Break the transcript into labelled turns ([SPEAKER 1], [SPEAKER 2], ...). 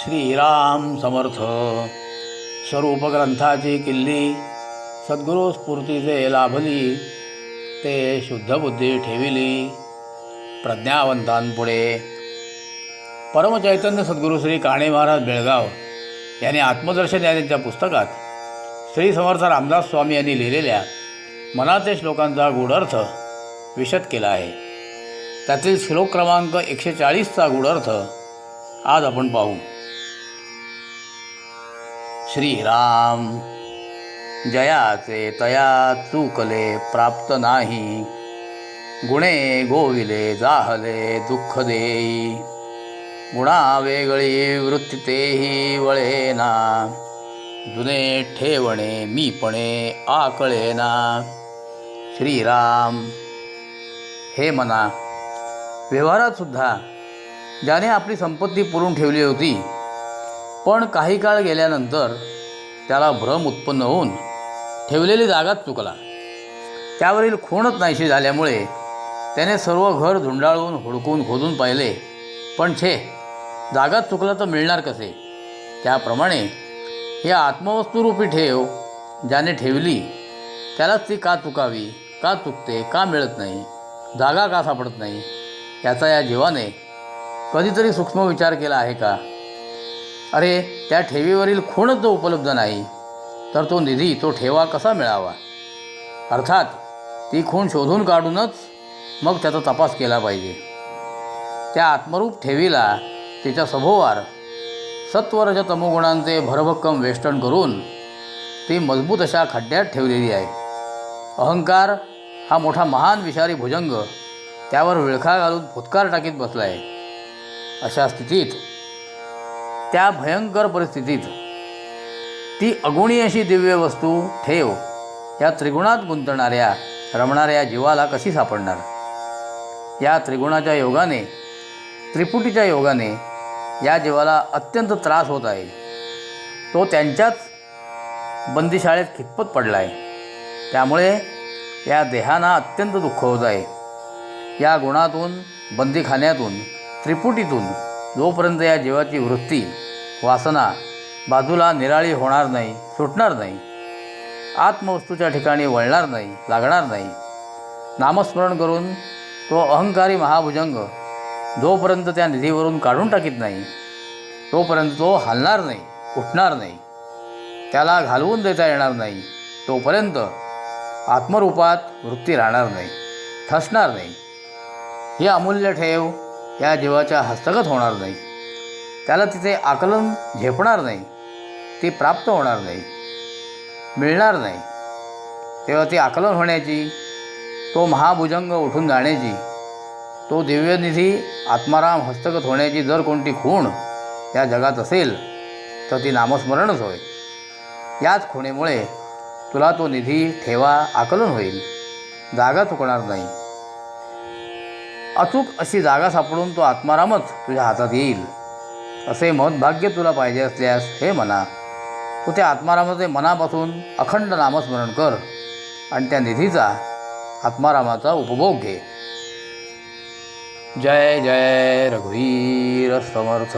[SPEAKER 1] श्रीराम समर्थ. स्वरूप ग्रंथाची किल्ली सद्गुरू स्फूर्तीचे लाभली ते शुद्ध बुद्धी ठेविली. प्रज्ञावंतांपुढे. परमचैतन्य सद्गुरू श्री काणे महाराज बेळगाव यांनी आत्मदर्शन या त्यांच्या पुस्तकात श्री समर्थ रामदास स्वामी यांनी लिहिलेल्या मनाचे श्लोकांचा गूढअर्थ विशद केला आहे. त्यातील श्लोक क्रमांक एकशे चाळीसचा गूढअर्थ आज आपण पाहू. श्रीराम। जयाचे तया चूकले प्राप्त नाही। गुणे गोविले जाहले दुःख देई। गुणा वेगळी वृत्तीतेही वळेना। जुने ठेवणे मीपणे आकळेना। श्रीराम। हे मना व्यवहारात सुद्धा ज्याने आपली संपत्ती पुरून ठेवली होती पण काही काळ गेल्यानंतर त्याला भ्रम उत्पन्न होऊन ठेवलेली जागाच चुकला. त्यावरील खूणच नाहीशी झाल्यामुळे त्याने सर्व घर धुंडाळून हुडकून खोदून पाहिले. पण छे जागाच चुकला तर मिळणार कसे? त्याप्रमाणे ही आत्मवस्तुरूपी ठेव ज्याने ठेवली त्यालाच ती का चुकावी का चुकते का मिळत नाही जागा का सापडत नाही याचा या जीवाने कधीतरी सूक्ष्म विचार केला आहे का? अरे त्या ठेवीवरील खूणच जो उपलब्ध नाही. तर तो निधी तो ठेवा कसा मिळावा? अर्थात ती खूण शोधून काढूनच मग त्याचा तपास केला पाहिजे. त्या आत्मरूप ठेवीला तिच्या सभोवार सत्वरज तमोगुणांचे भरभक्कम वेष्टन करून ती मजबूत अशा खड्ड्यात ठेवलेली आहे. अहंकार हा मोठा महान विषारी भुजंग त्यावर विळखा घालून फुतकार टाकीत बसला आहे अशा स्थितीत त्या भयंकर परिस्थितीत ती अगुणी अशी दिव्य वस्तू ठेव या त्रिगुणात गुंतणाऱ्या रमणाऱ्या जीवाला कशी सापडणार? या त्रिगुणाच्या योगाने त्रिपुटीच्या योगाने या जीवाला अत्यंत त्रास होत आहे. तो त्यांच्याच बंदीशाळेत खितपत पडला आहे त्यामुळे या देहांना अत्यंत दुःख होत आहे. या गुणातून बंदीखान्यातून त्रिपुटीतून जोपर्यंत या जीवाची वृत्ती वासना बाजूला निराळी होणार नाही सुटणार नाही आत्मवस्तूच्या ठिकाणी वळणार नाही लागणार नाही नामस्मरण करून तो अहंकारी महाभुजंग जोपर्यंत त्या निधीवरून काढून टाकीत नाही तोपर्यंत तो हलणार नाही उठणार नाही त्याला घालवून देता येणार नाही तोपर्यंत आत्मरूपात वृत्ती राहणार नाही ठसणार नाही. ही अमूल्य ठेव या जीवाच्या हस्तगत होणार नाही. त्याला तिचे आकलन झेपणार नाही. ती प्राप्त होणार नाही. मिळणार नाही. तेव्हा ती आकलन होण्याची तो महाभुजंग उठून जाण्याची तो दिव्यनिधी आत्माराम हस्तगत होण्याची जर कोणती खूण या जगात असेल तर ती नामस्मरणच होय. याच खुणेमुळे तुला तो निधी ठेवा आकलन होईल. जागा चुकणार नाही. अचूक अशी जागा सापडून तो आत्मारामच तुझ्या हातात येईल. असे महत्भाग्य तुला पाहिजे असल्यास हे म्हणा. तू त्या आत्मारामाचे मनापासून अखंड नामस्मरण कर आणि त्या निधीचा आत्मारामाचा उपभोग घे. जय जय रघुवीर समर्थ.